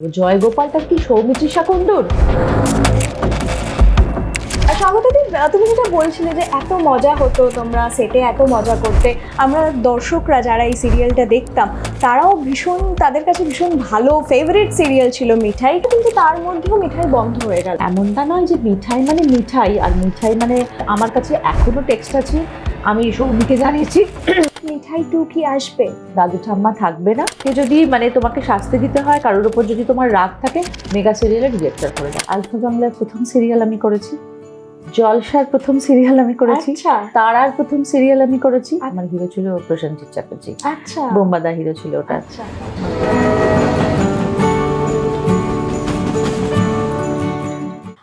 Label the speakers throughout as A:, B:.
A: জয়গোপালটা কি সৌমিত্রিষা কুণ্ডুর
B: আর স্বাগতাদি তুমি যেটা বলছিলে যে এত মজা হতো তোমরা সেটে এত মজা করতে, আমরা দর্শকরা যারা এই সিরিয়ালটা দেখতাম, তারাও ভীষণ, তাদের কাছে ভীষণ ভালো ফেভারিট সিরিয়াল ছিল মিঠাই, কিন্তু তার মধ্যেও মিঠাই বন্ধ হয়ে গেল।
A: এমনটা নয় যে মিঠাই মানে মিঠাই, আর মিঠাই মানে আমার কাছে এখনও টেক্সট আছে, আমি সৌমিকে জানিয়েছি
B: মিঠাই টু কি আসবে?
A: দাদু ঠাম্মা থাকবে না। কে যদি মানে তোমাকে শাস্তি দিতে হয় কারোর উপর যদি তোমার রাগ থাকে মেগা সিরিয়ালে ডিরেক্টর করে দাও। আলফা বাংলার প্রথম সিরিয়াল আমি করেছি। জলসার প্রথম সিরিয়াল আমি করেছি।
B: আচ্ছা।
A: তারার প্রথম সিরিয়াল আমি করেছি। আমার হিরো ছিল প্রসেনজিৎ চ্যাটার্জি।
B: আচ্ছা।
A: বোম্বাদা হিরো ছিল ওটা।
B: আচ্ছা।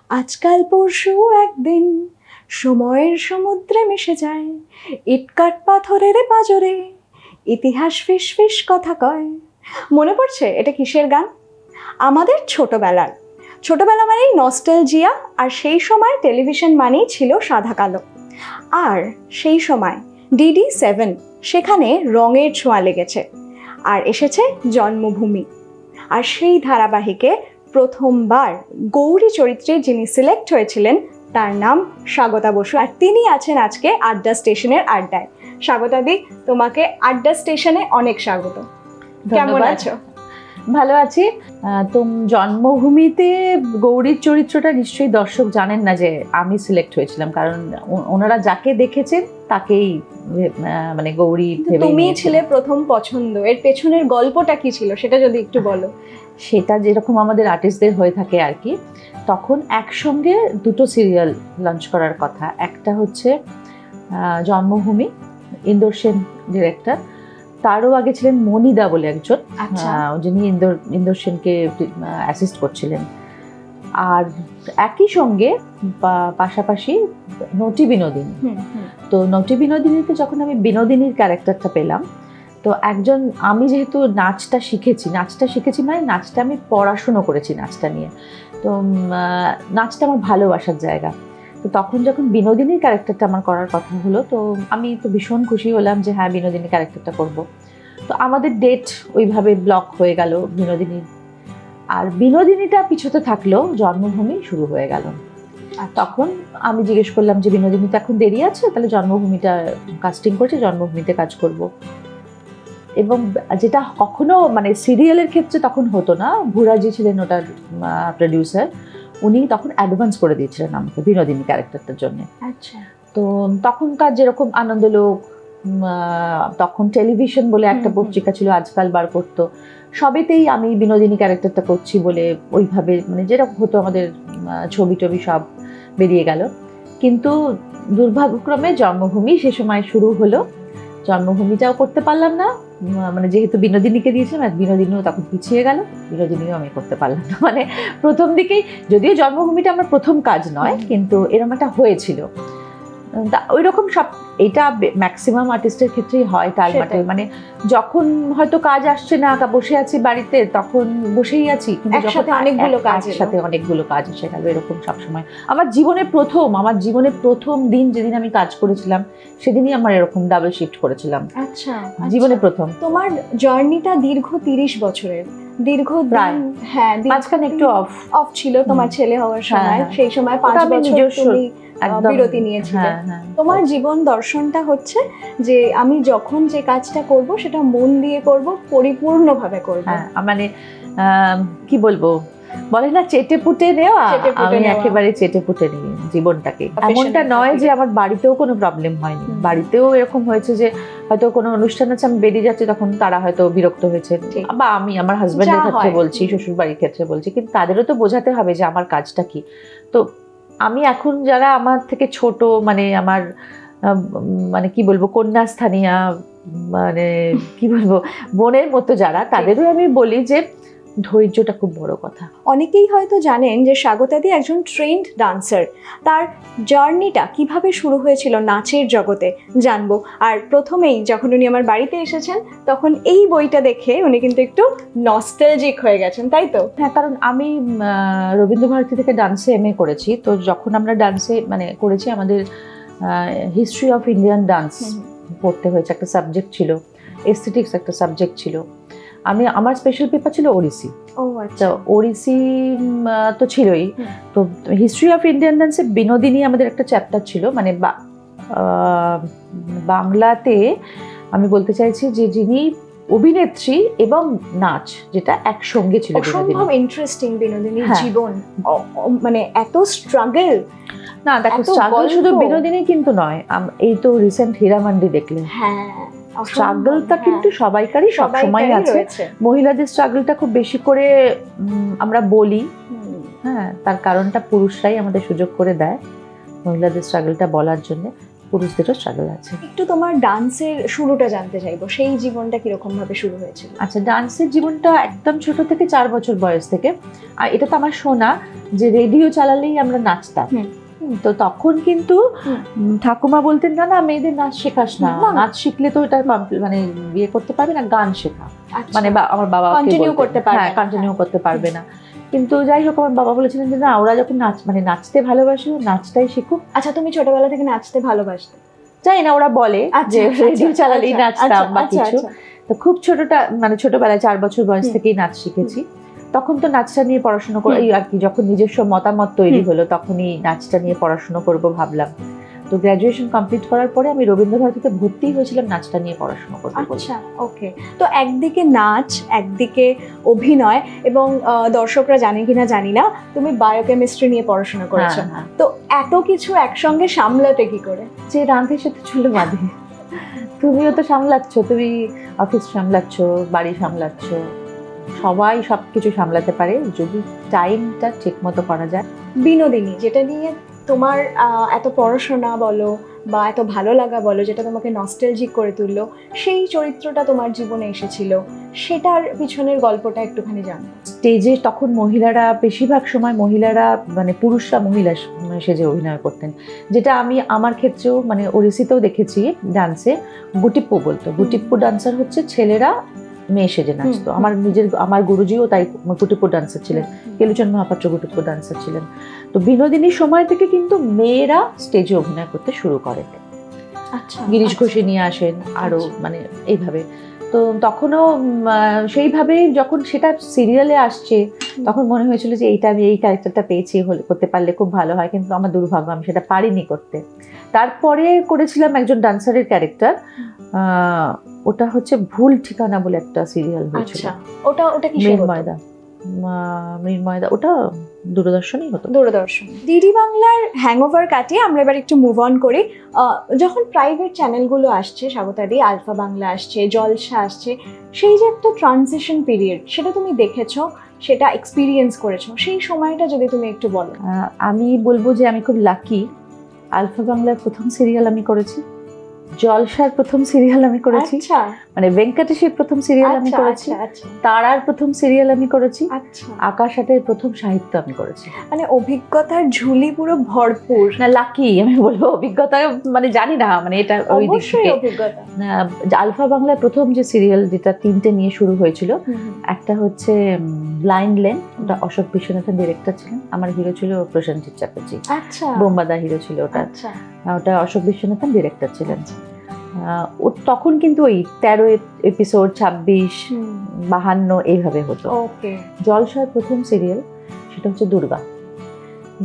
B: আজকাল পরশু একদিন সময়ের সমুদ্রে মিশে যায় ইটকাট পাথরের পাজরে, ইতিহাস ফিস ফিস কথা কয়। মনে পড়ছে এটা কিসের গান? আমাদের ছোটবেলার। ছোটবেলা মানেই নস্টালজিয়া, আর সেই সময় টেলিভিশন মানেই ছিল সাদা কালো। আর সেই সময় ডিডি সেভেন সেখানে রঙের ছোঁয়া লেগেছে, আর এসেছে জন্মভূমি। আর সেই ধারাবাহিকে প্রথমবার গৌরী চরিত্রে যিনি সিলেক্ট হয়েছিলেন তার নাম স্বাগতা বসু। আর তিনি আছেন আজকে আড্ডা স্টেশনের আড্ডায়। স্বাগতাদি তোমাকে আড্ডা স্টেশনে অনেক স্বাগত। কেমন আছো?
A: ভালো আছি। তোম জন্মভূমিতে গৌরীর চরিত্রটা নিশ্চয়ই দর্শক জানেন না যে আমি সিলেক্ট হয়েছিলাম। কারণ ওনারা যাকে দেখেছেন তাকেই মানে গৌরী
B: তুমি ছিলে প্রথম পছন্দ। এর পেছনের গল্পটা কি ছিল সেটা যদি একটু বলো।
A: সেটা যেরকম আমাদের আর্টিস্টদের হয়ে থাকে আর কি। তখন একসঙ্গে দুটো সিরিয়াল লঞ্চ করার কথা। একটা হচ্ছে জন্মভূমি ইন্দোর সেন ডিরেক্টর তারও আগে ছিলেন মনিদা বলে একজন।
B: আচ্ছা।
A: যিনি ইন্দোর ইন্দোর সেনকে অ্যাসিস্ট করছিলেন। আর একই সঙ্গে পাশাপাশি নটি বিনোদিনী। তো নটি বিনোদিনীতে যখন আমি বিনোদিনীর ক্যারেক্টারটা পেলাম তো একজন আমি যেহেতু নাচটা শিখেছি নাচটা শিখেছি মানে নাচটা আমি পড়াশুনো করেছি নাচটা নিয়ে। তো নাচটা আমার ভালোবাসার জায়গা। তো তখন যখন বিনোদিনীর ক্যারেক্টারটা আমার করার কথা হলো তো আমি তো ভীষণ খুশি হলাম যে হ্যাঁ বিনোদিনী ক্যারেক্টারটা করব। তো আমাদের ডেট ওইভাবে ব্লক হয়ে গেল বিনোদিনীর। আর বিনোদিনীটা পিছতে থাকলেও জন্মভূমি শুরু হয়ে গেল। আর তখন আমি জিজ্ঞেস করলাম যে বিনোদিনী তো এখন দেরি আছে? তাহলে জন্মভূমিটা কাস্টিং করছে জন্মভূমিতে কাজ করব। এবং যেটা কখনো মানে সিরিয়ালের ক্ষেত্রে তখন হতো না ভুরাজি ছিলেন ওটার প্রডিউসার উনি তখন অ্যাডভান্স করে দিয়েছিলেন আমাকে বিনোদিনী ক্যারেক্টারটার জন্য।
B: আচ্ছা।
A: তো তখনকার যেরকম আনন্দলোক তখন টেলিভিশন বলে একটা। পত্রিকা ছিল আজকাল বার করতো সবেতেই আমি বিনোদিনী ক্যারেক্টারটা করছি বলে ওইভাবে মানে যেরকম হতো আমাদের ছবি টবি সব বেরিয়ে গেল। কিন্তু দুর্ভাগ্যক্রমে জন্মভূমি সে সময় শুরু হলো। জন্মভূমিটাও করতে পারলাম না। মানে যেহেতু বিনোদিনীকে দিয়েছিলাম আর বিনোদিনীও তখন পিছিয়ে গেল বিনোদিনীও আমি করতে পারলাম না। মানে প্রথম দিকেই যদিও জন্মভূমিটা আমার প্রথম কাজ নয় কিন্তু এরম একটা হয়েছিল। ওই রকম সব এটা ম্যাক্সিমাম আর্টিস্টের ক্ষেত্রেই হয় টালমাটাল। মানে যখন হয়তো কাজ আসছে না বসে আছি বাড়িতে তখন বসেই আছি
B: একসাথে অনেকগুলো কাজ।
A: একসাথে অনেকগুলো কাজ এসে গেল এরকম সবসময় আমার জীবনে প্রথম আমার জীবনে প্রথম দিন যেদিন আমি কাজ করেছিলাম সেদিনই আমার এরকম ডাবল শিফট করেছিলাম
B: আচ্ছা
A: জীবনে
B: আচ্ছা।
A: প্রথম
B: তোমার জার্নিটা দীর্ঘ তিরিশ বছরের দীর্ঘ
A: প্রায়।
B: হ্যাঁ
A: মাঝখানে একটু অফ
B: অফ ছিল তোমার ছেলে হওয়ার
A: হ্যাঁ,
B: সময়।
A: হ্যাঁ।
B: সেই সময় পাঁচ বছর তুমি
A: একদম।
B: বিরতি নিয়েছিলে।
A: হ্যাঁ হ্যাঁ।
B: তোমার জীবন দর্শনটা হচ্ছে যে আমি যখন যে কাজটা করব সেটা মন দিয়ে করব পরিপূর্ণভাবে করব।
A: হ্যাঁ মানে কি বলব? বলে না চেটে পুটে নেওয়া আমি। একেবারে চেটে পুটে নিই জীবনটাকে। এমনটা নয় যে আমার বাড়িতেও কোনো প্রবলেম হয়নি। বাড়িতেও এরকম হয়েছে যে হয়তো কোনো অনুষ্ঠান আছে আমি বেরিয়ে যাচ্ছি তখন তারা হয়তো বিরক্ত হয়েছে। বা আমি আমার হাজব্যান্ডের ক্ষেত্রে বলছি শ্বশুর বাড়ির ক্ষেত্রে বলছি কিন্তু তাদেরও তো বোঝাতে হবে যে আমার কাজটা কি। তো আমি এখন যারা আমার থেকে ছোট মানে আমার মানে কি বলব কন্যাস্থানীয়া মানে কি বলব বোনের মতো যারা তাদেরও আমি বলি যে ধৈর্যটা খুব বড় কথা।
B: অনেকেই হয়তো জানেন যে স্বাগতাদি একজন ট্রেন্ড ডান্সার তার জার্নিটা কীভাবে শুরু হয়েছিল নাচের জগতে জানব। আর প্রথমেই যখন উনি আমার বাড়িতে এসেছেন তখন এই বইটা দেখে উনি কিন্তু একটু নস্টালজিক হয়ে গেছেন তাই তো?
A: হ্যাঁ কারণ আমি রবীন্দ্রভারতী থেকে ডান্সে এম করেছি। তো যখন আমরা ডান্সে মানে করেছি আমাদের হিস্ট্রি অফ ইন্ডিয়ান ডান্স পড়তে হয়েছে। একটা সাবজেক্ট ছিল এস্থেটিক্স একটা সাবজেক্ট ছিল। আমি আমার স্পেশাল পেপার ছিল ওড়িশি।
B: ও
A: তো
B: আচ্ছা
A: ওড়িশি তো ছিলই। তো হিস্ট্রি অফ ইন্ডিয়ান ডান্সে বিনোদিনী আমাদের একটা চ্যাপ্টার ছিল মানে বাংলাতে আমি বলতে চাইছি যে যিনি অভিনেত্রী এবং নাচ যেটা একসঙ্গে ছিল
B: অসম্ভব ইন্টারেস্টিং বিনোদিনীর
A: হ্যাঁ।
B: জীবন। মানে এত স্ট্রাগল
A: না দেখো স্ট্রাগল শুধু বিনোদিনী কিন্তু নয় এই তো রিসেন্ট হীরামান্ডি দেখলে
B: হ্যাঁ।
A: স্ট্রাগলটা কিন্তু সবাইকারই সবসময় আছে। মহিলাদের স্ট্রাগলটা খুব বেশি করে আমরা বলি। হ্যাঁ তার কারণটা পুরুষরাই আমাদের সুযোগ করে দেয় মহিলাদের স্ট্রাগলটা বলার জন্য। পুরুষদেরও স্ট্রাগল আছে।
B: একটু তোমার ডান্সের শুরুটা জানতে চাইব। সেই জীবনটা কীরকম ভাবে শুরু হয়েছিল?
A: আচ্ছা ডান্সের জীবনটা একদম ছোট থেকে চার বছর বয়স থেকে। আর এটা তো আমার শোনা যে রেডিও চালালেই আমরা নাচতাম। তো তখন কিন্তু ঠাকুমা বলতেন না না মেয়েদের নাচ শেখাস না। নাচ শিখলে তো এটা মানে বিয়ে করতে পারবে না গান শেখা।
B: আচ্ছা।
A: মানে আমার বাবা
B: Continue করতে পারবে
A: হ্যাঁ
B: না।
A: কন্টিনিউ করতে পারবে না। কিন্তু যাই হোক আমার বাবা বলেছিলেন যে না ওরা যখন নাচ মানে নাচতে ভালোবাসে নাচটাই শিখুক।
B: আচ্ছা তুমি ছোটবেলা থেকে নাচতে ভালোবাসতে?
A: জানি না ওরা বলে যে রেডিও চালালেই
B: আচ্ছা,
A: নাচতাম বা
B: আচ্ছা,
A: কিছু।
B: আচ্ছা।
A: তো খুব ছোটটা মানে ছোটবেলায় চার বছর বয়স থেকেই নাচ শিখেছি। তখন তো নাচটা নিয়ে পড়াশোনা করে আর কি যখন নিজস্ব মতামত তৈরি হলো তখনই নাচটা নিয়ে পড়াশোনা করব ভাবলাম। তো গ্র্যাজুয়েশন কমপ্লিট করার পরে আমি রবীন্দ্রভারতীতে ভর্তি হয়েছিলাম নাচটা নিয়ে পড়াশোনা বলে।
B: আচ্ছা ওকে তো একদিকে নাচ একদিকে অভিনয় এবং দর্শকরা জানে কিনা জানি না তুমি বায়োকেমিস্ট্রি নিয়ে পড়াশোনা করেছ।
A: হ্যাঁ, হ্যাঁ।
B: তো এত কিছু একসঙ্গে সামলাতে কি করে?
A: যে রাঁধে সে তো চুলো বাঁধে। তুমিও তো সামলাচ্ছ তুমি অফিস সামলাচ্ছ বাড়ি সামলাচ্ছ। সবাই সব কিছু সামলাতে পারে যদি টাইমটা ঠিক মতো করা যায়।
B: বিনোদিনী যেটা নিয়ে তোমার এত পড়াশোনা বলো বা এত ভালো লাগা বলো যেটা তোমাকে নস্টেলজিক করে তুললো সেই চরিত্রটা তোমার জীবনে এসেছিল। সেটার পিছনের গল্পটা একটুখানি জানো।
A: স্টেজে তখন মহিলারা বেশিরভাগ সময় মহিলারা মানে পুরুষরা মহিলা সেজে অভিনয় করতেন। যেটা আমি আমার ক্ষেত্রেও মানে ওড়িশিতেও দেখেছি ডান্সে গুটিপ্পু বলতো। গুটিপ্পু ডান্সার হচ্ছে ছেলেরা মেয়ে সেজে নাচতো। আমার নিজের আমার গুরুজিও তাই গুটিপ্পু ডান্সার ছিলেন। কেলুচন্দ মহাপাত্র গুটিপ্পু ডান্সার ছিলেন। তো বিনোদিনীর সময় থেকে কিন্তু মেয়েরা স্টেজে অভিনয় করতে শুরু করে।
B: আচ্ছা
A: গিরিশ
B: আচ্ছা।
A: ঘোষে নিয়ে আসেন আরও
B: আচ্ছা।
A: মানে এইভাবে। তো তখনও সেইভাবে যখন সেটা সিরিয়ালে আসছে তখন মনে হয়েছিল যে এইটা আমি এই ক্যারেক্টারটা পেয়েছি হলে করতে পারলে খুব ভালো হয়। কিন্তু আমার দুর্ভাগ্য আমি সেটা পারিনি করতে। তারপরে করেছিলাম একজন ডান্সারের ক্যারেক্টার ওটা হচ্ছে ভুল ঠিকানা বলে একটা সিরিয়াল হয়েছিল।
B: আচ্ছা ওটা ওটা কি
A: ময়দা। মীর ময়দা ওটা দূরদর্শনই হতো।
B: দূরদর্শন। ডিডি বাংলার হ্যাংওভার কাটিয়ে আমরা এবার একটু মুভ অন করি। যখন প্রাইভেট চ্যানেলগুলো আসছে স্বাগতাদি আলফা বাংলা আসছে জলসা আসছে সেই যে একটা ট্রানজিশন পিরিয়ড সেটা তুমি দেখেছ সেটা এক্সপিরিয়েন্স করেছ। সেই সময়টা যদি তুমি একটু বলো।
A: আমি বলব যে আমি খুব লাকি আলফা বাংলার প্রথম সিরিয়াল আমি করেছি। জলসার প্রথম সিরিয়াল আমি করেছি।
B: আচ্ছা।
A: মানে ভেঙ্কটেশের প্রথম সিরিয়াল আমি
B: আচ্ছা
A: করেছি।
B: আচ্ছা আচ্ছা।
A: তারার প্রথম সিরিয়াল আমি করেছি।
B: আচ্ছা।
A: আকাশ আটের প্রথম সাহিত্য আমি করেছি।
B: মানে অভিজ্ঞতার ঝুলি পুরো ভরপুর।
A: না লাকি আমি বলব অভিজ্ঞতা মানে জানি না মানে এটা ওই দিক থেকে
B: অভিজ্ঞতা।
A: আলফা বাংলার প্রথম যে সিরিয়াল যেটা তিনটে নিয়ে শুরু হয়েছিল একটা হচ্ছে ব্লাইন্ড লেন ওটা অশোক বিশ্বনাথের ডিরেক্টর ছিলেন। আমার হিরো ছিল প্রসেনজিৎ চ্যাটার্জি।
B: আচ্ছা।
A: বোম্বাদা হিরো ছিল ওটা।
B: আচ্ছা।
A: ওটা অশোক বিশ্বনাথন ডিরেক্টর ছিলেন। ও তখন কিন্তু ওই তেরো এপিসোড ছাব্বিশ বাহান্ন এইভাবে হতো। জলসার প্রথম সিরিয়াল সেটা হচ্ছে দুর্গা।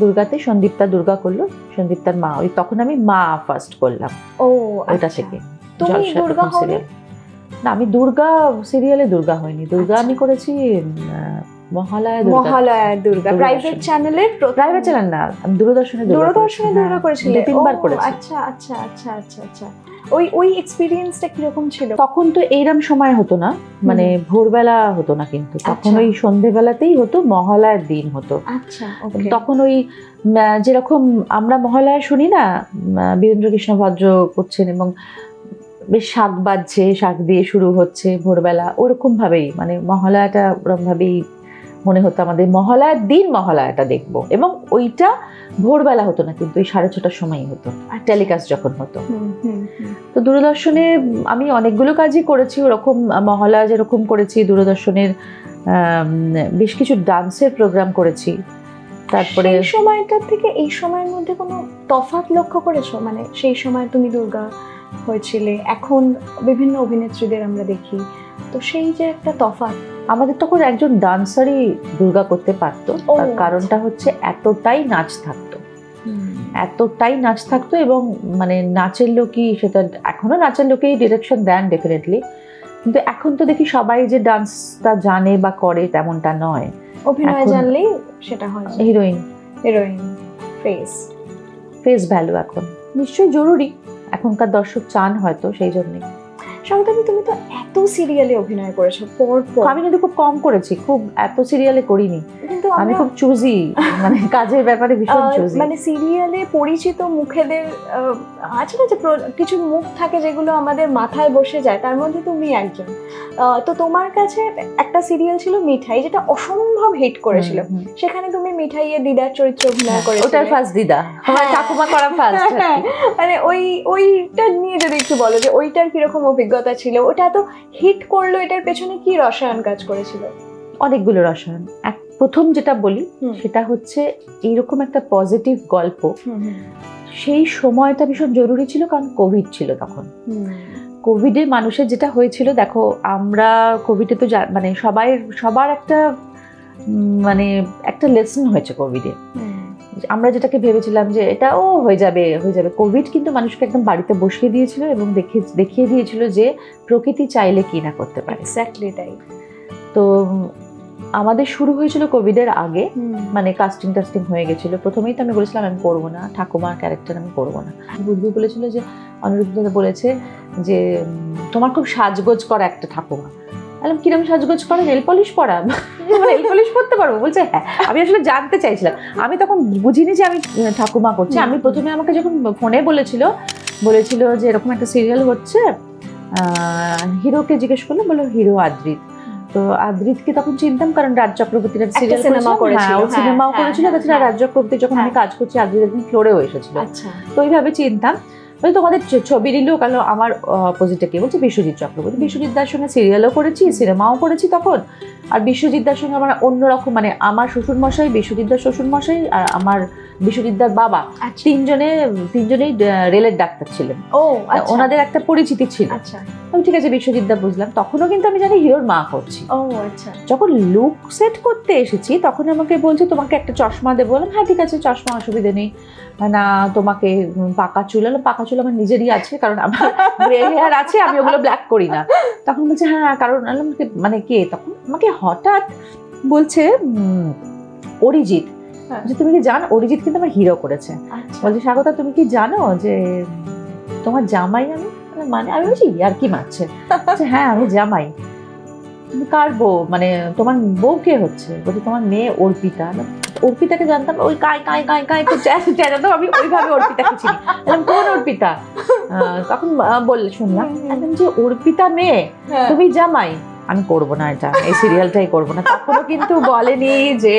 A: দুর্গাতে সন্দীপ্তা দুর্গা করল সন্দীপ্তার মা ওই তখন আমি মা ফার্স্ট করলাম।
B: ও
A: ওটা
B: আচ্ছা।
A: থেকে জলসার
B: দুর্গা
A: প্রথম
B: হওনি?
A: না আমি দুর্গা সিরিয়ালে দুর্গা হয়নি দুর্গা। আমি করেছি উম, Mahalaya Durga.
B: Durga. Private
A: private channel না আমি দূরদর্শনে
B: দূরদর্শনে দুর্গা
A: হ্যাঁ, দু তিনবার করেছি।
B: আচ্ছা আচ্ছা আচ্ছা আচ্ছা আচ্ছা। ওই ওই এক্সপিরিয়েন্সটা কীরকম ছিল?
A: তখন তো এইরকম সময় হতো না মানে ভোরবেলা হতো না কিন্তু। তখন
B: আচ্ছা।
A: ওই সন্ধেবেলাতেই হতো মহালয়ার দিন হতো।
B: আচ্ছা
A: তখন ওই যেরকম আমরা মহালয়া শুনি না বীরেন্দ্র কৃষ্ণ ভদ্র করছেন এবং বেশ শাক বাজছে শাক দিয়ে শুরু হচ্ছে ভোরবেলা। ওরকম ভাবেই মানে মহালয়াটা ওরকম ভাবেই মনে হতো আমাদের। মহালয়ার দিন মহালয়াটা দেখব। এবং ওইটা ভোরবেলা হতো না কিন্তু ওই সাড়ে ছটার সময়ই হতো। আর টেলিকাস্ট যখন হতো। তো দূরদর্শনে আমি অনেকগুলো কাজই করেছি ওরকম মহালয়া যেরকম করেছি দূরদর্শনের বেশ কিছু ডান্সের প্রোগ্রাম করেছি। তারপরে
B: সময়টার থেকে এই সময়ের মধ্যে কোনো তফাৎ লক্ষ্য করেছ? মানে সেই সময় তুমি দুর্গা হয়েছিলে। এখন বিভিন্ন অভিনেত্রীদের আমরা দেখি। তো সেই যে একটা তফাৎ
A: আমাদের তখন একজন ডান্সারই দুর্গা করতে পারতো। তার কারণটা হচ্ছে এতটাই নাচ থাকতো। এতটাই নাচ থাকতো এবং মানে নাচের লোকই সেটা এখনও নাচের লোকেই ডিরেকশন দেন ডেফিনেটলি কিন্তু এখন তো দেখি সবাই যে ডান্সটা জানে বা করে তেমনটা নয়।
B: অভিনয় জানলেই সেটা হয়
A: heroine
B: heroine face
A: face value এখন। নিশ্চয়ই জরুরি। এখনকার দর্শক চান হয়তো সেই জন্যই।
B: সমতাদি তুমি তো এত সিরিয়ালে অভিনয় করেছ পর পর
A: আমি কিন্তু খুব কম করেছি খুব এত সিরিয়ালে করিনি।
B: কিন্তু
A: আমি খুব চুজি মানে কাজের ব্যাপারে ভীষণ চুজি
B: মানে সিরিয়ালে পরিচিত মুখেদের আছে না যে কিছু মুখ থাকে যেগুলো আমাদের মাথায় বসে যায় তার মধ্যে তুমি একজন। তো তোমার কাছে একটা সিরিয়াল ছিল মিঠাই যেটা অসম্ভব হিট করেছিল। সেখানে তুমি মিঠাইয়ের দিদার চরিত্র অভিনয় করেছিলে।
A: ওটার ফার্স্ট দিদা। আমার
B: হ্যাঁ।
A: ঠাকুমা করা ফার্স্ট
B: মানে ওই ওইটা নিয়ে যদি একটু বলো যে ওইটার কীরকম অভিজ্ঞতা ছিল ওটা এত হিট করল এটার পেছনে কি রসায়ন কাজ করেছিল?
A: অনেকগুলো রসায়ন। এক প্রথম যেটা বলি। সেটা হচ্ছে এইরকম একটা পজিটিভ গল্প। সেই সময়টা ভীষণ জরুরি ছিল কারণ কোভিড ছিল তখন। কোভিডে মানুষের যেটা হয়েছিল দেখো আমরা কোভিডে তো মানে সবাই সবার একটা মানে একটা লেসন হয়েছে কোভিডে আমরা যেটাকে ভেবেছিলাম যে এটা ও হয়ে যাবে হয়ে যাবে। কোভিড কিন্তু মানুষকে একদম বাড়িতে বসিয়ে দিয়েছিল এবং দেখিয়ে দেখিয়ে দিয়েছিল যে প্রকৃতি চাইলে কি না করতে পারে।
B: এক্স্যাক্টলি তাই।
A: তো আমাদের শুরু হয়েছিল কোভিডের আগে। মানে কাস্টিং টাস্টিং হয়ে গেছিল। প্রথমেই তো আমি বলেছিলাম আমি করব না। ঠাকুমার ক্যারেক্টার আমি করব না। বুদ্ধু বলেছিল যে অনিরুদ্ধ বলেছে যে তোমার খুব সাজগোজ করা একটা ঠাকুমা। বললাম কিরম সাজগোজ করে? নেল পলিশ পরা নেল পলিশ করতে পারব? বলছে হ্যাঁ আমি আসলে জানতে চাইছিলাম। আমি তখন বুঝিনি যে আমি ঠাকুমা করছি। আমি প্রথমে আমাকে যখন ফোনে বলেছিল বলেছিল যে এরকম একটা সিরিয়াল হচ্ছে আহ, হিরোকে জিজ্ঞেস করলাম বলল হিরো আদ্রিত। তো আদ্রিতকে তখন চিনতাম কারণ রাজ চক্রবর্তীর সিরিয়াল
B: cinema করেছিল,
A: সিনেমাও
B: হ্যাঁ,
A: করেছিল
B: হ্যাঁ,
A: তাছাড়া
B: হ্যাঁ।
A: রাজ চক্রবর্তী যখন আমি। কাজ করছি আদ্রিত একদিন ফ্লোরেও এসেছিল।
B: আচ্ছা।
A: তো ওইভাবে চিনতাম। বলে তোমাদের ছবি নিলেও আলো আমার অপোজিটে কে বলছে? বিশ্বজিৎ চক্রবর্তী। বিশ্বজিৎ দার সঙ্গে সিরিয়ালও করেছি সিনেমাও করেছি তখন। আর বিশ্বজিৎ দার সঙ্গে আমার অন্যরকম মানে আমার শ্বশুরমশাই বিশ্বজিৎ দার শ্বশুরমশাই আর আমার বিশ্বজিৎ দার বাবা
B: আচ্ছা।
A: তিনজনে তিনজনেই রেলের ডাক্তার ছিলেন।
B: ও আচ্ছা।
A: ওনাদের একটা পরিচিতি ছিল।
B: আচ্ছা।
A: আমি ঠিক আছে বিশ্বজিৎ দা বুঝলাম। তখনও কিন্তু আমি জানি হিরোর মা করছি।
B: ও আচ্ছা।
A: যখন লুক সেট করতে এসেছি তখন আমাকে বলছে তোমাকে একটা চশমা দেবো। বললাম হ্যাঁ ঠিক আছে চশমা অসুবিধে নেই। না তোমাকে পাকা চুল পাকা চুল আমার নিজেরই আছে কারণ আমার গ্রে হেয়ার আছে আমি ওগুলো ব্ল্যাক করি না। তখন বলছে হ্যাঁ কারণ আমি "কে- মানে কে? তখন আমাকে হঠাৎ বলছে অরিজিৎ।
B: হ্যাঁ।
A: যে তুমি কি জানো? অরিজিৎ কিন্তু আমার হিরো করেছে।
B: আচ্ছা।
A: বলছে স্বাগতা তুমি কি জানো যে তোমার জামাই আমি? মানে আমি বলছি আর কি মারছে? হ্যাঁ আমি জামাই। তুমি কার বউ? মানে তোমার বউ কে হচ্ছে? বলছি তোমার মেয়ে অর্পিতা। অর্পিতাকে জানতাম ওই কাই কাই কাই কাই খুব চেঁচাতো আমি ওইভাবে অর্পিতাকে চিনি। কোন অর্পিতা? তখন বললে শুনলাম। একদম যে অর্পিতা মেয়ে
B: হ্যাঁ।
A: তুমি জামাই? আমি করব না এটা এই সিরিয়ালটাই করব না। তখনও কিন্তু বলেনি যে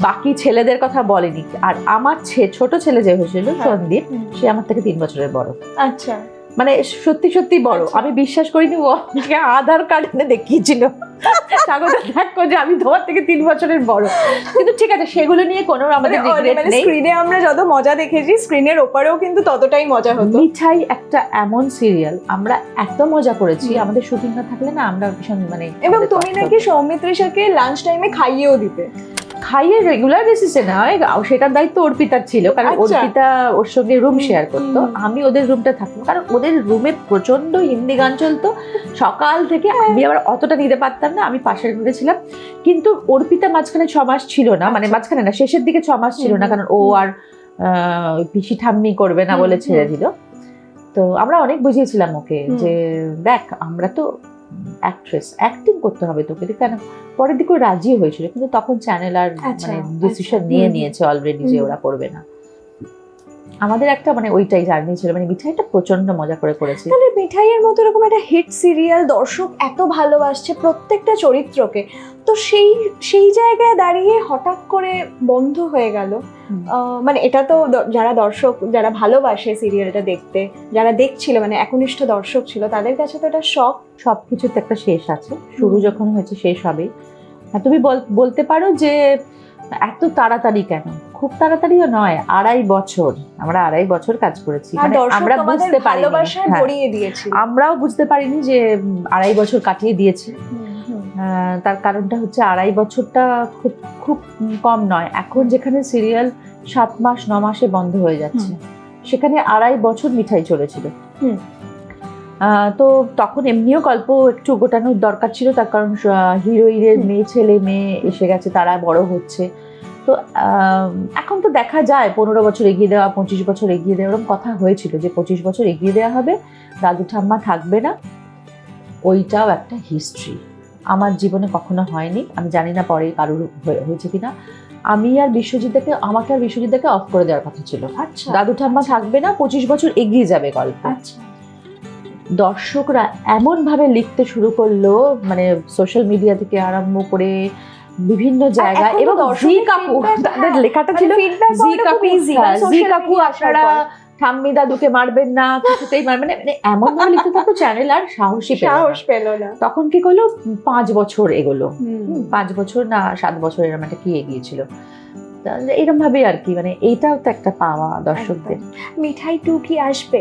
A: বাকি ছেলেদের কথা বলেনি। আর আমার ছে- ছোট ছেলে যে হয়েছিল
B: হ্যাঁ।
A: সন্দীপ সে আমার থেকে তিন বছরের বড়।
B: আচ্ছা।
A: মানে সত্যি সত্যি বড়।
B: আচ্ছা।
A: আমি বিশ্বাস করিনি ও আমাকে আধার কার্ড এনে দেখিয়েছিল। স্বাগত দেখো যে আমি তোমার থেকে তিন বছরের বড়। কিন্তু ঠিক আছে সেগুলো নিয়ে কোনো আমাদের রিগ্রেট
B: মানে স্ক্রিনে আমরা যত মজা দেখেছি স্ক্রিনের ওপারেও কিন্তু ততটাই মজা হতো।
A: মিঠাই একটা এমন সিরিয়াল আমরা এত মজা করেছি আমাদের শুটিং না থাকলে না আমরা ভীষণ মানে
B: এবং তুমি নাকি। সৌমিত্রিষাকে লাঞ্চ টাইমে খাইয়েও দিতে।
A: খাইয়ে রেগুলার বেসিসে নয় সেটার দায়িত্ব অর্পিতার ছিল কারণ
B: আচ্ছা।
A: অর্পিতা ওর সঙ্গে রুম শেয়ার করতো। আমি ওদের রুমটা থাকতাম কারণ ওদের রুমে প্রচণ্ড হিন্দি গান চলতো। সকাল থেকে আমি আবার অতটা নিতে পারতাম না আমি পাশের ঘরে ছিলাম। কিন্তু অর্পিতা মাঝখানে ছ মাস ছিল না মানে
B: আচ্ছা।
A: মাঝখানে না শেষের দিকে ছ মাস ছিল না কারণ ও আর পিসি ঠাম্মি করবে না বলে ছেড়ে। দিল। তো আমরা অনেক বুঝিয়েছিলাম ওকে যে দেখ আমরা তো অ্যাক্ট্রেস অ্যাক্টিং করতে হবে তোকে। কেন? পরের দিকে রাজি হয়েছিল কিন্তু তখন চ্যানেল আর
B: আচ্ছা,
A: মানে ডিসিশন
B: আচ্ছা,
A: নিয়ে নিয়েছে অলরেডি যে ওরা করবে না। আমাদের একটা মানে ওইটাই জার্নি ছিল মানে মিঠাইটা প্রচণ্ড মজা করে করেছি।
B: তাহলে মিঠাইয়ের মতো এরকম একটা হিট সিরিয়াল দর্শক এত ভালোবাসছে প্রত্যেকটা চরিত্রকে। তো সেই সেই জায়গায় দাঁড়িয়ে হঠাৎ করে বন্ধ হয়ে গেল। মানে এটা তো যারা দর্শক যারা ভালোবাসে সিরিয়ালটা দেখতে যারা দেখছিল মানে একনিষ্ঠ দর্শক ছিল তাদের কাছে তো এটা শখ।
A: সবকিছুতে একটা শেষ আছে। শুরু যখন হয়েছে শেষ হবে আর তুমি বল- বলতে পারো যে এত তাড়াতাড়ি কেন? খুব তাড়াতাড়িও নয় আড়াই বছর। আমরা আড়াই বছর কাজ করেছি। মানে আমরা বুঝতে পারিনি। হ্যাঁ, আমরাও বুঝতে পারিনি যে আড়াই বছর কাটিয়ে দিয়েছি। তার কারণটা হচ্ছে আড়াই বছরটা খুব খুব কম নয়। এখন যেখানে সিরিয়াল সাত মাস ন মাসে বন্ধ হয়ে যাচ্ছে সেখানে আড়াই বছর মিঠাই চলেছিল।
B: হুম।
A: তো তখন এমনিও গল্প একটু গোটানোর দরকার ছিল তার কারণ হিরোইনের। মেয়ে ছেলে মেয়ে এসে গেছে তারা বড় হচ্ছে। তো এখন তো দেখা যায় পনেরো বছর এগিয়ে দেওয়া পঁচিশ বছর এগিয়ে দেওয়া এরকম কথা হয়েছিল যে পঁচিশ বছর এগিয়ে দেওয়া হবে দাদু ঠাম্মা থাকবে না। ওইটাও একটা হিস্ট্রি আমার জীবনে কখনো হয়নি। আমি জানি না পরে কারোর হয়েছে কিনা। আমি আর বিশ্বজিৎকে আমাকে আর বিশ্বজিৎকে অফ করে দেওয়ার কথা ছিল।
B: আচ্ছা।
A: দাদু ঠাম্মা থাকবে না পঁচিশ বছর এগিয়ে যাবে গল্প।
B: আচ্ছা।
A: দর্শকরা এমন ভাবে লিখতে শুরু করল মানে সোশ্যাল মিডিয়া থেকে আরম্ভ করে বিভিন্ন জায়গায় এবং জি কাকু তাদের
B: হ্যাঁ,
A: লেখাটা
B: মানে
A: ছিল জি কাকু
B: easy,
A: হ্যাঁ,
B: মানে
A: জি কাকু
B: পর।
A: ঠাম্মি দাদুকে মারবেন না কিছুতেই মারবেন না মানে এমন ভাবে লিখতে থাকতো চ্যানেল আর সাহসী
B: সাহস পেল না।
A: তখন কি করল? পাঁচ বছর এগোলো। পাঁচ বছর না সাত বছর এরকম একটা কি এগিয়েছিল। এরকম ভাবে আর কি মানে এইটাও তো একটা পাওয়া দর্শকদের।
B: মিঠাই টু কি আসবে?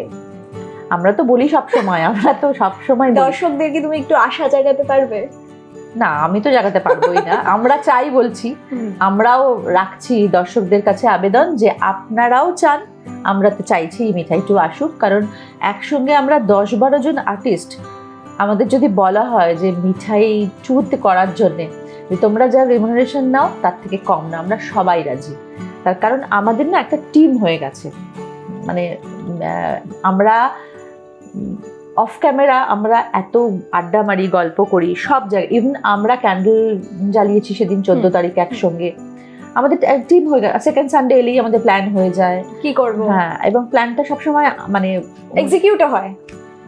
A: আমরা তো বলি সব সময় আমরা তো সব সময়
B: দর্শকদেরকে তুমি একটু আশা জাগাতে পারবে?
A: না আমি তো জাগাতে পারবোই না। আমরা চাই বলছি আমরাও রাখছি দর্শকদের কাছে আবেদন যে আপনারাও চান আমরা তো চাইছি এই মিঠাইটু আসুক। কারণ একসঙ্গে আমরা দশ বারো জন আর্টিস্ট আমাদের যদি বলা হয় যে মিঠাই চুত করার জন্যে যে তোমরা যা রেমুনারেশন নাও তার থেকে কম না আমরা সবাই রাজি। তার কারণ আমাদের না একটা টিম হয়ে গেছে। মানে আমরা অফ ক্যামেরা আমরা এত আড্ডা মারি গল্প করি সব জায়গায় ইভেন আমরা ক্যান্ডেল জ্বালিয়েছি সেদিন চোদ্দ তারিখ একসঙ্গে। আমাদের টিম হয়ে গেছে সেকেন্ড সানডে এলেই আমাদের প্ল্যান হয়ে যায়।
B: কি করব?
A: হ্যাঁ এবং প্ল্যানটা সবসময় মানে
B: এক্সিকিউট হয়।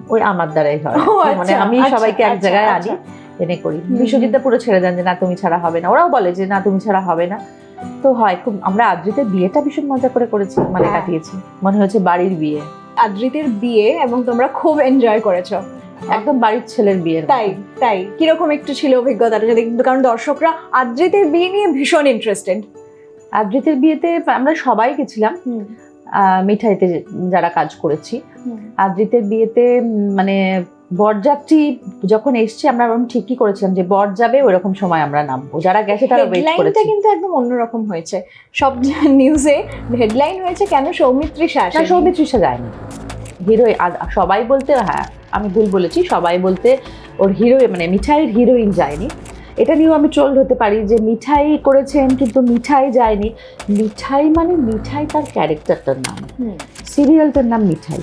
A: ওই আমার দ্বারাই হয়।
B: আচ্ছা,
A: মানে আমি
B: আচ্ছা,
A: সবাইকে এক
B: আচ্ছা,
A: জায়গায়
B: আচ্ছা।
A: আনি এনে করি। বিশ্বজিৎটা পুরো ছেড়ে দেন যে না তুমি ছাড়া হবে না। ওরাও বলে যে না তুমি ছাড়া হবে না। তো হয় খুব আমরা আদ্রিতের বিয়েটা ভীষণ মজা করে করেছি মানে
B: হ্যাঁ।
A: কাটিয়েছি। মনে হয়েছে বাড়ির বিয়ে।
B: আদ্রিতের বিয়ে এবং তোমরা খুব এনজয় করেছ।
A: একদম বাড়ির ছেলের বিয়ে
B: তাই তাই। কীরকম একটু ছিল অভিজ্ঞতাটা যদি কিন্তু কারণ দর্শকরা আদ্রিতের বিয়ে নিয়ে ভীষণ ইন্টারেস্টেড
A: আদ্রিতের বিয়েতে আমরা সবাই গেছিলাম মিঠাইতে যারা কাজ করেছি। আদ্রিতের বিয়েতে মানে বরযাত্রী যখন এসছে আমরা ওরকম ঠিকই করেছিলাম যে বর যাবে ওরকম সময় আমরা নামবো। যারা গেছে তারা ওয়েট করেছে।
B: কিন্তু একদম অন্যরকম হয়েছে। সব নিউজে হেডলাইন হয়েছে কেন সৌমিত্রী
A: না
B: শাসন
A: সৌমিত্রিষা যায়নি। হিরো সবাই বলতে হ্যাঁ আমি ভুল বলেছি সবাই বলতে ওর হিরো মানে মিঠাইয়ের হিরোইন যায়নি। এটা নিয়েও আমি ট্রোল হতে পারি যে মিঠাই করেছেন কিন্তু মিঠাই যায়নি। মিঠাই মানে মিঠাই তার ক্যারেক্টারটার নাম। সিরিয়ালটার নাম মিঠাই।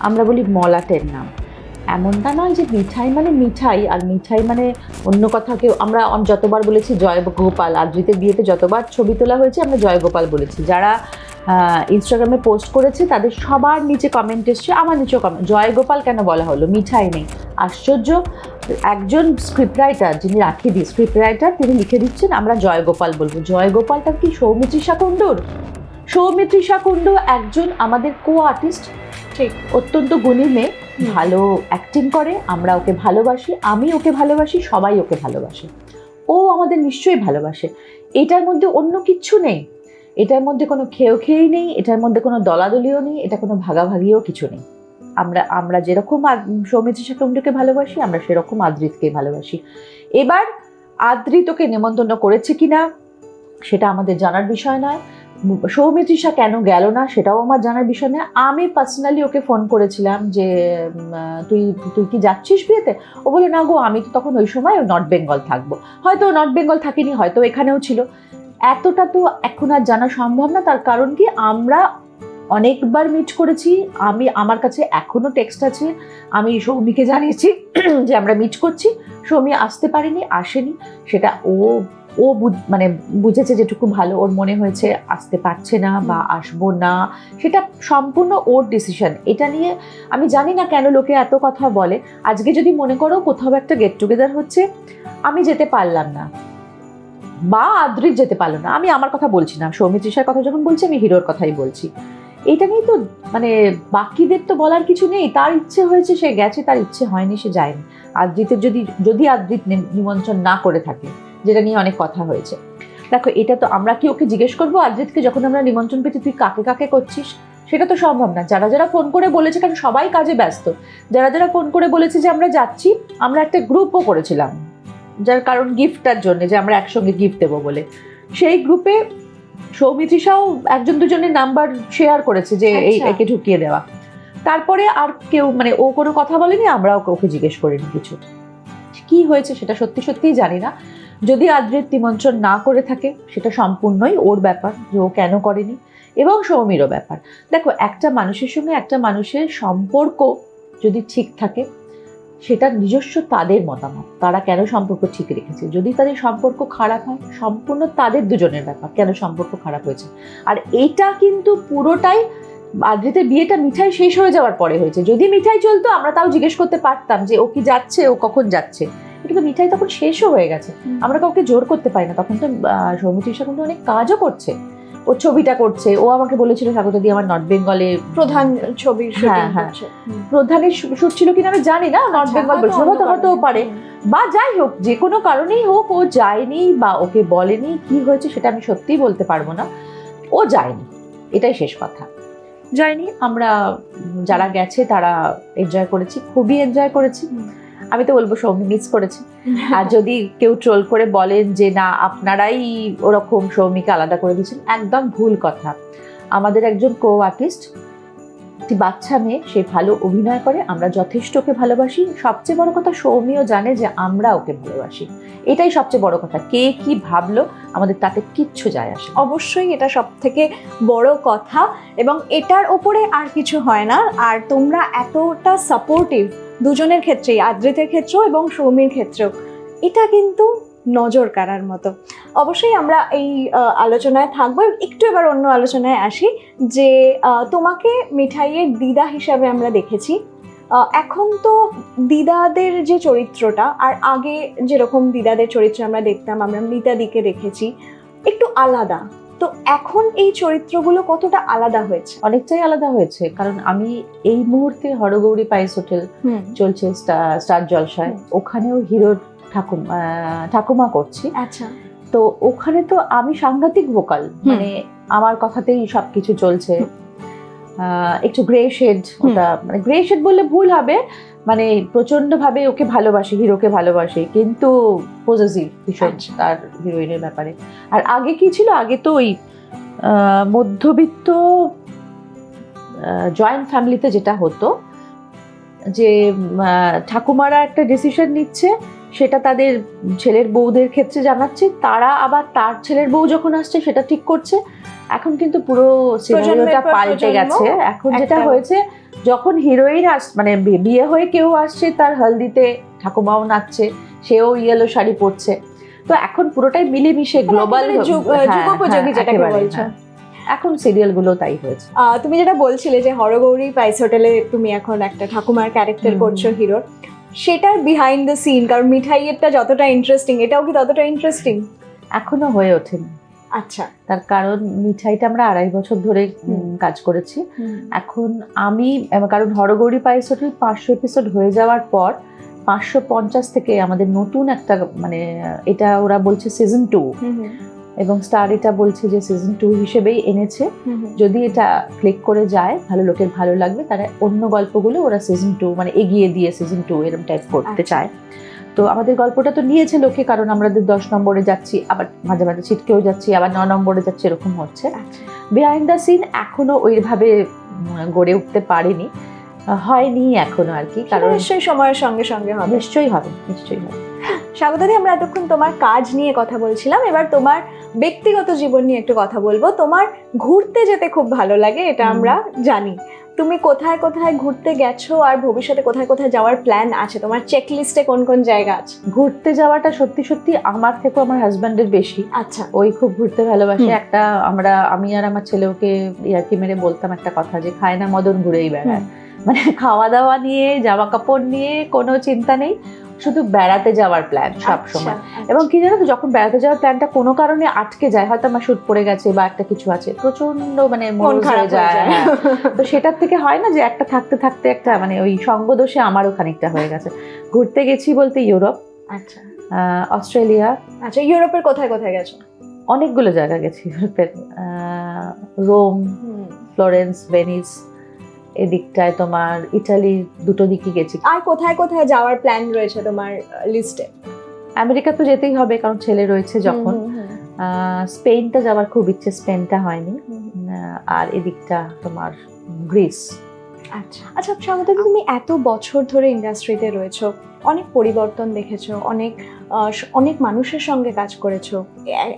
A: আমরা বলি মলাটের নাম। এমনটা নয় যে মিঠাই মানে মিঠাই, আর মিঠাই মানে অন্য কথা কেউ আমরা যতবার বলেছি জয় গোপাল, আদ্রিতের বিয়েতে যতবার ছবি তোলা হয়েছে, আমরা জয়গোপাল বলেছি। যারা ইনস্টাগ্রামে পোস্ট করেছে, তাদের সবার নিচে কমেন্ট এসছে, আমার নিচেও কমেন্ট জয়গোপাল কেন বলা হলো? মিঠাই নেই। আশ্চর্য। একজন স্ক্রিপ্ট রাইটার যিনি রাখি দি স্ক্রিপ্ট রাইটার তিনি লিখে দিচ্ছেন, আমরা জয়গোপাল বলব। জয় গোপালটা কি সৌমিত্রিষা কুণ্ডুর সৌমিত্রিষা কুণ্ডু একজন আমাদের কো আর্টিস্ট
B: ঠিক
A: অত্যন্ত গুণী মেয়ে। ভালো অ্যাক্টিং করে আমরা ওকে ভালোবাসি আমি ওকে ভালোবাসি সবাই ওকে ভালোবাসে। ও আমাদের নিশ্চয়ই ভালোবাসে। এটার মধ্যে অন্য কিচ্ছু নেই। এটার মধ্যে কোনো খেয়েও খেয়েই নেই এটার মধ্যে কোনো দলাদলিও নেই এটা কোনো ভাগাভাগিও কিছু নেই। আমরা আমরা যেরকম আদ- সৌমিত্রী কুণ্ডুকে ভালোবাসি আমরা সেরকম আদ্রিতকে ভালোবাসি। এবার আদ্রিত ওকে নেমন্তন্ন করেছে কিনা সেটা আমাদের জানার বিষয় নয়। সৌমিত্রিষা কেন গেল না সেটাও আমার জানার বিষয় নয়। আমি পার্সোনালি ওকে ফোন করেছিলাম যে তুই তুই কি যাচ্ছিস বিয়েতে? ও বলে না গো, আমি তো তখন ওই সময় নর্থ বেঙ্গল থাকব। হয়তো নর্থ বেঙ্গল থাকিনি, হয়তো এখানেও ছিল। এতটা তো এখন আর জানা সম্ভব না, তার কারণ কি? আমরা অনেকবার মিট করেছি, আমি, আমার কাছে এখনও টেক্সট আছে। আমি সৌমিকে জানিয়েছি যে আমরা মিট করছি। সৌমি আসতে পারেনি, আসেনি। সেটা ও ও মানে বুঝেছে যেটুকু ভালো ওর মনে হয়েছে আসতে পারছে না বা আসব না। সেটা সম্পূর্ণ ওর ডিসিশন এটা নিয়ে আমি জানি না কেন লোকে এত কথা বলে। আজকে যদি মনে করো কোথাও একটা গেট টুগেদার হচ্ছে আমি যেতে পারলাম না। বা আদ্রিত যেতে পারল না। আমি আমার কথা বলছি না। সৌমিত্রিষার কথা যখন বলছি আমি হিরোর কথাই বলছি। এটা নিয়ে তো মানে বাকিদের তো বলার কিছু নেই। তার ইচ্ছে হয়েছে সে গেছে তার ইচ্ছে হয়নি সে যায়নি। আদ্রিতের যদি যদি আদ্রিত নিমন্ত্রণ না করে থাকে যেটা নিয়ে অনেক কথা হয়েছে। দেখো এটা তো আমরা কি ওকে জিজ্ঞেস করব? আদ্রিতকে যখন আমরা নিমন্ত্রণ পেয়েছি তুই কাকে কাকে করছিস? সেটা তো সম্ভব না। যারা যারা ফোন করে বলেছে কারণ সবাই কাজে ব্যস্ত। যারা যারা ফোন করে বলেছে যে আমরা যাচ্ছি আমরা একটা গ্রুপও করেছিলাম যার কারণ গিফটটার জন্য যে আমরা একসঙ্গে গিফট দেবো বলে। সেই গ্রুপে সৌমিত্রিষাও একজন দুজনের নাম্বার শেয়ার করেছে যে এই
B: আচ্ছা।
A: একে ঢুকিয়ে দেওয়া। তারপরে আর কেউ মানে ও কোনো কথা বলেনি আমরাও ওকে- ওকে জিজ্ঞেস করিনি কিছু। কি হয়েছে সেটা সত্যি সত্যিই জানি না। যদি আদ্রিত নিমন্ত্রণ না করে থাকে, সেটা সম্পূর্ণই ওর ব্যাপার, যে ও কেন করেনি, এবং সৌমিরও ব্যাপার। দেখো, একটা মানুষের সঙ্গে একটা মানুষের সম্পর্ক যদি ঠিক থাকে, সেটা নিজস্ব তাদের মতামত, তারা কেন সম্পর্ক ঠিক রেখেছে? যদি তাদের সম্পর্ক খারাপ হয়, সম্পূর্ণ তাদের দুজনের ব্যাপার, কেন সম্পর্ক খারাপ হয়েছে? আর এইটা কিন্তু পুরোটাই আদ্রিতের বিয়েটা মিঠাই শেষ হয়ে যাওয়ার পরে হয়েছে। যদি মিঠাই চলতো, আমরা তাও জিজ্ঞেস করতে পারতাম যে ও কি যাচ্ছে, ও কখন যাচ্ছে। কিন্তু মিঠাই তখন শেষও হয়ে গেছে। আমরা কাউকে জোর করতে পারি না। তখন তো আহ, সৌমিত্র ঈশা কিন্তু অনেক কাজও করছে। ও ছবিটা করছে। ও আমাকে বলেছিল স্বাগত দিয়ে আমার নর্থ বেঙ্গলে
B: প্রধান শুটিং
A: হ্যাঁ, হ্যাঁ। প্রধানের শুট ছিল কিনা আমি জানি না। নর্থ বেঙ্গল বলছিল হয়তো হতেও পারে। বা যাই হোক যে কোনো কারণেই হোক ও যায়নি বা ওকে বলেনি কি হয়েছে সেটা আমি সত্যিই বলতে পারব না। ও যায়নি। এটাই শেষ কথা। যায়নি আমরা যারা গেছে তারা এনজয় করেছি খুবই এনজয় করেছি। আমি তো বলব সৌমি মিস করেছে। আর যদি কেউ ট্রোল করে বলেন যে না আপনারাই ওরকম সৌমিকে আলাদা করে দিয়েছেন একদম ভুল কথা। আমাদের একজন কো আর্টিস্ট একটি বাচ্চা মেয়ে সে ভালো অভিনয় করে আমরা যথেষ্ট ওকে ভালোবাসি। সবচেয়ে বড় কথা সৌমিও জানে যে আমরা ওকে ভালোবাসি। এটাই সবচেয়ে বড় কথা। কে কি ভাবলো আমাদের তাতে কিচ্ছু যায় আসে
B: অবশ্যই এটা সব থেকে বড় কথা এবং এটার ওপরে আর কিছু হয় না। আর তোমরা এতটা সাপোর্টিভ দুজনের ক্ষেত্রেই, আদ্রিতের ক্ষেত্রেও এবং সৌমির ক্ষেত্রেও। এটা কিন্তু নজর কাড়ার মতো। অবশ্যই আমরা এই আলোচনায় থাকব একটু এবার অন্য আলোচনায় আসি যে তোমাকে মিঠাইয়ের দিদা হিসাবে আমরা দেখেছি। এখন তো দিদাদের যে চরিত্রটা আর আগে যেরকম দিদাদের চরিত্র আমরা দেখতাম, আমরা মিতাদিকে দেখেছি, একটু আলাদা। তো এখন এই চরিত্রগুলো কতটা আলাদা হয়েছে?
A: অনেকটাই আলাদা হয়েছে কারণ আমি এই মুহূর্তে হরগৌরী পাইস হোটেল চলছে স্টার জলসায়। ওখানেও হিরোর ঠাকুমা আহ, ঠাকুমা করছি।
B: আচ্ছা।
A: তো ওখানে তো আমি সাংঘাতিক ভোকাল মানে আমার কথাতেই সবকিছু চলছে। আহ, একটু গ্রে শেড ওটা মানে গ্রে শেড বললে ভুল হবে মানে প্রচণ্ড ভাবে ওকে ভালোবাসে হিরোকে ভালোবাসে কিন্তু পজেসিভ ভীষণ
B: আচ্ছা।
A: তার হিরোইনের ব্যাপারে আর আগে কি ছিল আগে তো ওই মধ্যবিত্ত জয়েন্ট ফ্যামিলিতে যেটা হতো যে ঠাকুমারা একটা ডিসিশন নিচ্ছে সেটা তাদের ছেলের বউদের ক্ষেত্রে জানাচ্ছে তারা আবার তার ছেলের বউ যখন আসছে সেটা ঠিক করছে। এখন কিন্তু পুরো সিনারিওটা পাল্টে গেছে। এখন যেটা হয়েছে যখন হিরোইন আস মানে বিয়ে হয়ে কেউ আসছে তার হলদিতে ঠাকুমাও নাচছে সেও ইয়েলো শাড়ি পরছে। তো এখন পুরোটাই মিলেমিশে গ্লোবাল
B: একেবারে যুগোপযোগী যেটাকে বলছো।
A: এখন সিরিয়ালগুলো তাই হয়েছে।
B: তুমি যেটা বলছিলে যে হরগৌরী পাইস হোটেলে তুমি এখন একটা ঠাকুমার ক্যারেক্টার করছ হিরোর সেটার বিহাইন্ড দ্য সিন কারণ মিঠাইয়েরটা যতটা ইন্টারেস্টিং এটাও কি ততটা ইন্টারেস্টিং
A: এখনও হয়ে ওঠেনি।
B: আচ্ছা।
A: তার কারণ মিঠাইটা আমরা আড়াই বছর ধরে কাজ করেছি। এখন আমি কারণ হরগৌরী পাইস হোটেল পাঁচশো এপিসোড হয়ে যাওয়ার পর পাঁচশো পঞ্চাশ থেকে আমাদের নতুন একটা মানে এটা ওরা বলছে সিজন টু এবং স্টার এটা বলছে যে সিজন টু হিসেবেই এনেছে। যদি এটা ক্লিক করে যায় ভালো লোকের ভালো লাগবে তারা অন্য গল্পগুলো ওরা সিজন টু মানে এগিয়ে দিয়ে সিজন টু এরকম টাইপ করতে
B: আচ্ছা।
A: চায় তো আমাদের গল্পটা তো নিয়েছে লোকে কারণ আমাদের দশ নম্বরে যাচ্ছি আবার মাঝে মাঝে ছিটকেও যাচ্ছি আবার ন নম্বরে যাচ্ছি এরকম হচ্ছে। বিহাইন্ড দ্য সিন এখনও ওইভাবে গড়ে উঠতে পারেনি হয়নি এখনও আর কি কারণ
B: নিশ্চয়ই সময়ের সঙ্গে সঙ্গে হবে
A: নিশ্চয়ই হবে নিশ্চয়ই হবে
B: স্বাগতাদি আমরা এতক্ষণ তোমার কাজ নিয়ে কথা বলছিলাম। এবার তোমার ব্যক্তিগত জীবন নিয়ে একটু কথা বলব। তোমার ঘুরতে যেতে খুব ভালো লাগে এটা আমরা জানি। তুমি কোথায় কোথায় ঘুরতে গেছো আর ভবিষ্যতে কোথায় কোথায় যাওয়ার প্ল্যান আছে? তোমার চেক লিস্টে কোন কোন জায়গা আছে?
A: ঘুরতে যাওয়াটা সত্যি সত্যি আমার থেকেও আমার হাজব্যান্ডের বেশি।
B: আচ্ছা।
A: ওই খুব ঘুরতে ভালোবাসে। একটা আমরা আমি আর আমার ছেলে ওকে ইয়ার্কি মেরে বলতাম একটা কথা যে খায় না মদন ঘুরেই বেড়ায়। মানে খাওয়া দাওয়া নিয়ে জামা কাপড় নিয়ে কোনো চিন্তা নেই। শুধু বেড়াতে যাওয়ার প্ল্যান সব সময়
B: আচ্ছা,
A: এবং কি জানো তো যখন বেড়াতে যাওয়ার প্ল্যানটা কোনো কারণে আটকে যায় হয়তো আমার শুট পড়ে গেছে বা একটা কিছু আছে প্রচণ্ড মানে
B: মন খারাপ
A: যায়
B: হয়ে।
A: তো সেটার থেকে হয় না যে একটা থাকতে থাকতে একটা মানে ওই সঙ্গদোষে আমারও খানিকটা হয়ে গেছে। ঘুরতে গেছি বলতে ইউরোপ
B: আচ্ছা।
A: অস্ট্রেলিয়া।
B: আচ্ছা ইউরোপের কোথায় কোথায় গেছো?
A: অনেকগুলো জায়গা গেছি ইউরোপের রোম ফ্লোরেন্স ভেনিস এদিকটায় তোমার ইটালির দুটো দিকই গেছি।
B: আর কোথায় কোথায় যাওয়ার প্ল্যান রয়েছে তোমার লিস্টে
A: আমেরিকা তো যেতেই হবে কারণ ছেলে রয়েছে যখন। স্পেনটা যাওয়ার খুব ইচ্ছে স্পেনটা হয়নি। আর এদিকটা তোমার গ্রিস।
B: আচ্ছা আচ্ছা স্বাগত তুমি এত বছর ধরে ইন্ডাস্ট্রিতে রয়েছো অনেক পরিবর্তন দেখেছ অনেক অনেক মানুষের সঙ্গে কাজ করেছ।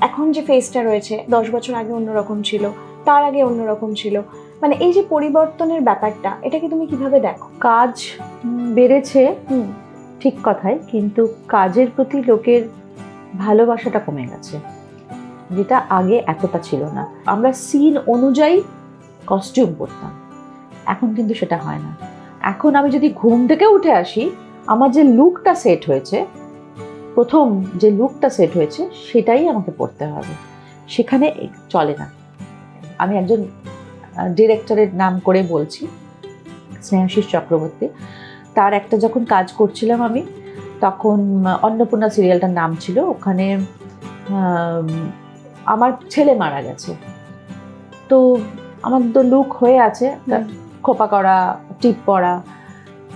B: এখন যে ফেসটা রয়েছে দশ বছর আগে অন্যরকম ছিল তার আগে অন্যরকম ছিল। মানে এই যে পরিবর্তনের ব্যাপারটা এটাকে তুমি কীভাবে দেখো?
A: কাজ বেড়েছে ঠিক কথাই কিন্তু কাজের প্রতি লোকের ভালোবাসাটা কমে গেছে যেটা আগে এতটা ছিল না। আমরা সিন অনুযায়ী কস্টিউম পরতাম এখন কিন্তু সেটা হয় না। এখন আমি যদি ঘুম থেকে উঠে আসি আমার যে লুকটা সেট হয়েছে প্রথম যে লুকটা সেট হয়েছে সেটাই আমাকে পড়তে হবে। সেখানে চলে না। আমি একজন ডিরেক্টরের নাম করে বলছি স্নেহাশিস চক্রবর্তী। তার একটা যখন কাজ করছিলাম আমি তখন অন্নপূর্ণা সিরিয়ালটার নাম ছিল। ওখানে আমার ছেলে মারা গেছে। তো আমার তো লুক হয়ে আছে খোপা করা টিপ পরা।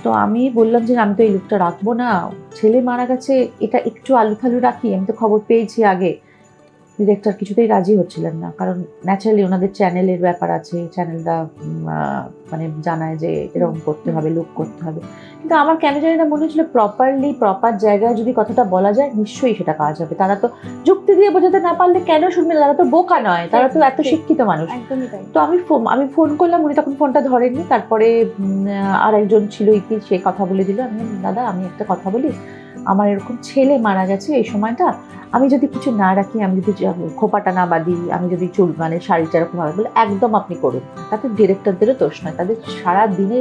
A: তো আমি বললাম যে আমি তো এই লুকটা রাখব না। ছেলে মারা গেছে এটা একটু আলু থালু রাখি আমি তো খবর পেয়েছি আগে। ডিরেক্টর কিছুতেই রাজি হচ্ছিলেন না। কারণ ন্যাচারালি ওনাদের চ্যানেলের ব্যাপার আছে চ্যানেলটা মানে জানায় যে এরকম করতে হবে লুক করতে হবে। কিন্তু আমার কেন জানি না মনে হচ্ছিল প্রপারলি প্রপার জায়গায় যদি কথাটা বলা যায় নিশ্চয়ই সেটা কাজ হবে। তারা তো যুক্তি দিয়ে বোঝাতে না পারলে কেন শুনবে? তারা তো বোকা নয় তারা তো এত শিক্ষিত মানুষ। তো আমি আমি ফোন করলাম উনি তখন ফোনটা ধরেননি। তারপরে আর একজন ছিল ইতি সে কথা বলে দিল। আমি দাদা আমি একটা কথা বলি। আমার এরকম ছেলে মারা গেছে এই সময়টা। আমি যদি কিছু না রাখি আমি যদি খোপাটা না বাঁধি আমি যদি চুল মানে শাড়িটা এরকম ভাবে বলে একদম আপনি করুন। তাতে ডিরেক্টরদেরও দোষ নয়। তাদের সারা দিনে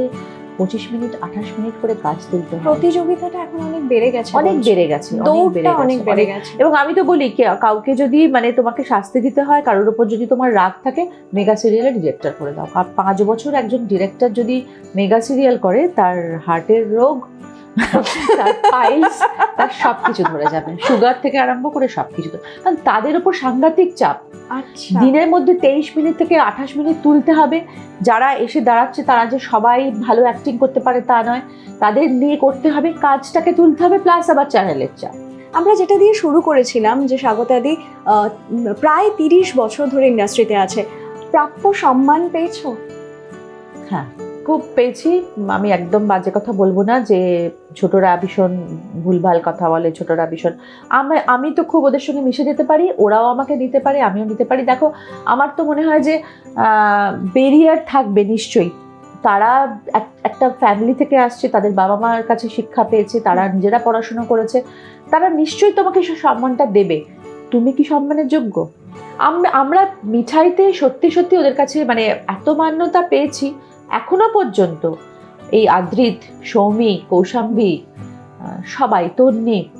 A: পঁচিশ মিনিট আঠাশ মিনিট করে কাজ তুলতে হয়।
B: প্রতিযোগিতাটা এখন অনেক বেড়ে গেছে
A: অনেক বেড়ে গেছে অনেক বেড়ে
B: অনেক
A: গেছে
B: বেড়ে গেছে।
A: এবং আমি তো বলি কাউকে যদি মানে তোমাকে শাস্তি দিতে হয় কারোর উপর যদি তোমার রাগ থাকে মেগা সিরিয়ালে ডিরেক্টর করে দাও। আর পাঁচ বছর একজন ডিরেক্টর যদি মেগা সিরিয়াল করে তার হার্টের রোগ তার পাইলস তার সব কিছু ধরে যাবে। সুগার থেকে আরম্ভ করে সব কিছু কারণ তাদের উপর সাংঘাতিক চাপ।
B: আচ্ছা।
A: দিনের মধ্যে তেইশ মিনিট থেকে আঠাশ মিনিট তুলতে হবে। যারা এসে দাঁড়াচ্ছে তারা যে সবাই ভালো অ্যাক্টিং করতে পারে তা নয়। তাদের নিয়ে করতে হবে কাজটাকে তুলতে হবে প্লাস আবার চ্যানেলের চাপ।
B: আমরা যেটা দিয়ে শুরু করেছিলাম যে স্বাগতাদি আহ, প্রায় তিরিশ বছর ধরে ইন্ডাস্ট্রিতে আছে। প্রাপ্য সম্মান পেয়েছ?
A: হ্যাঁ। খুব পেয়েছি। আমি একদম বাজে কথা বলব না যে ছোটরা ভীষণ ভুলভাল কথা বলে, ছোটরা ভীষণ। আমি আমি তো খুব ওদের সঙ্গে মিশে যেতে পারি, ওরাও আমাকে নিতে পারে, আমিও নিতে পারি। দেখো, আমার তো মনে হয় যে বেরিয়ার থাকবে নিশ্চয়ই। তারা এক- একটা ফ্যামিলি থেকে আসছে, তাদের বাবা মার কাছে শিক্ষা পেয়েছে, তারা নিজেরা পড়াশোনা করেছে, তারা নিশ্চয়ই তোমাকে সম্মানটা দেবে। তুমি কি সম্মানের যোগ্য? আমরা মিঠাইতে সত্যি সত্যি ওদের কাছে মানে এত মান্যতা পেয়েছি পর্যন্ত। এই আদ্রিত সৌমি কৌশাম্বী সবাই তন্নি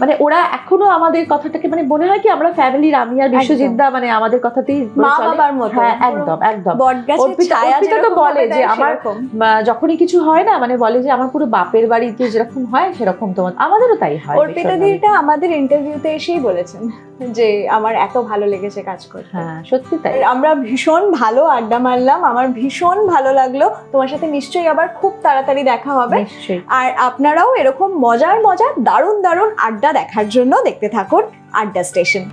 A: মানে ওরা এখনও আমাদের কথাটাকে মানে মনে হয় কি আমরা ফ্যামিলির আমি আর বিশ্বজিৎ দা মানে আমাদের কথাতেই
B: মা বাবার মতো।
A: হ্যাঁ একদম একদম। অর্পিতা- তো বলে যে আমার- যখনই কিছু হয় না মানে বলে যে আমার পুরো বাপের বাড়িতে যেরকম হয় সেরকম তোমার আমাদেরও তাই হয়
B: অর্পিতা। দিদিটা আমাদের ইন্টারভিউতে এসেই বলেছেন। যে আমার এত ভালো লেগেছে কাজ করতে।
A: হ্যাঁ সত্যি তাই।
B: আমরা ভীষণ ভালো আড্ডা মারলাম আমার ভীষণ ভালো লাগল। তোমার সাথে নিশ্চয়ই আবার খুব তাড়াতাড়ি দেখা হবে। আর আপনারাও এরকম মজার মজার দারুণ দারুণ আড্ডা দেখার জন্য দেখতে থাকুন আড্ডা স্টেশন।